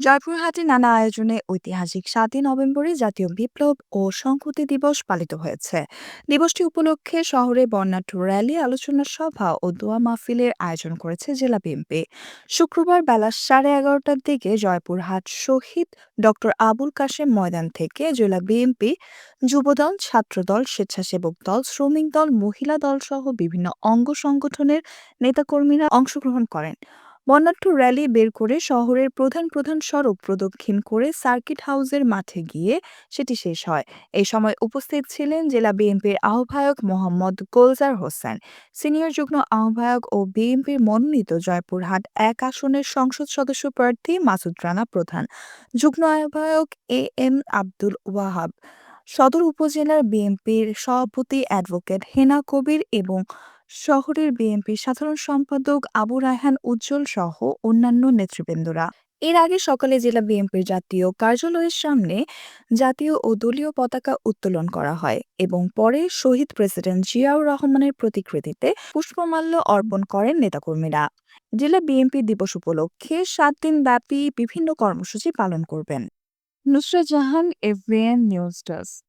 জয়পুরহাটে নানা আয়োজনে ঐতিহাসিক সাতই নভেম্বরে জাতীয় বিপ্লব ও সংহতি দিবস পালিত হয়েছে। দিবসটি উপলক্ষে শহরে বর্ণাঢ্য র্যালি, আলোচনা সভা ও দোয়া মাহফিলের আয়োজন করেছে জেলা বিএনপি। শুক্রবার বেলা সাড়ে এগারোটার দিকে জয়পুরহাট শহীদ ডক্টর আবুল কাশেম ময়দান থেকে জেলা বিএনপি যুবদল, ছাত্রদল, স্বেচ্ছাসেবক দল, শ্রমিক দল, মহিলা দল সহ বিভিন্ন অঙ্গ সংগঠনের নেতাকর্মীরা অংশগ্রহণ করেন। বর্ণাঢ্য র্যালি বের করে শহরের প্রধান প্রধান সড়ক প্রদক্ষিণ করে সার্কিট হাউসের মাঠে গিয়ে সেটি শেষ হয়। এই সময় উপস্থিত ছিলেন জেলা বিএনপির আহ্বায়ক মোহাম্মদ গোলজার হোসেন, সিনিয়র যুগ্ম আহ্বায়ক ও বিএনপির মনোনীত জয়পুরহাট এক আসনের সংসদ সদস্য প্রার্থী মাসুদ রানা প্রধান, যুগ্ম আহ্বায়ক এ এম আব্দুল ওয়াহাব, সদর উপজেলার বিএনপির সভাপতি অ্যাডভোকেট হেনা কবির এবং শহরের বিএনপির সাধারণ সম্পাদক আবু রায়হান উজ্জ্বল সহ অন্যান্য নেতৃবৃন্দরা। এর আগে সকালে জেলা বিএনপির জাতীয় কার্যালয়ের সামনে জাতীয় ও দলীয় পতাকা উত্তোলন করা হয় এবং পরে শহীদ প্রেসিডেন্ট জিয়াউর রহমানের প্রতিকৃতিতে পুষ্পমাল্য অর্পণ করেন নেতাকর্মীরা। জেলা বিএনপি দিবস উপলক্ষে সাত দিন ব্যাপী বিভিন্ন কর্মসূচি পালন করবেন। Nusrat Jahan, FBN news desk.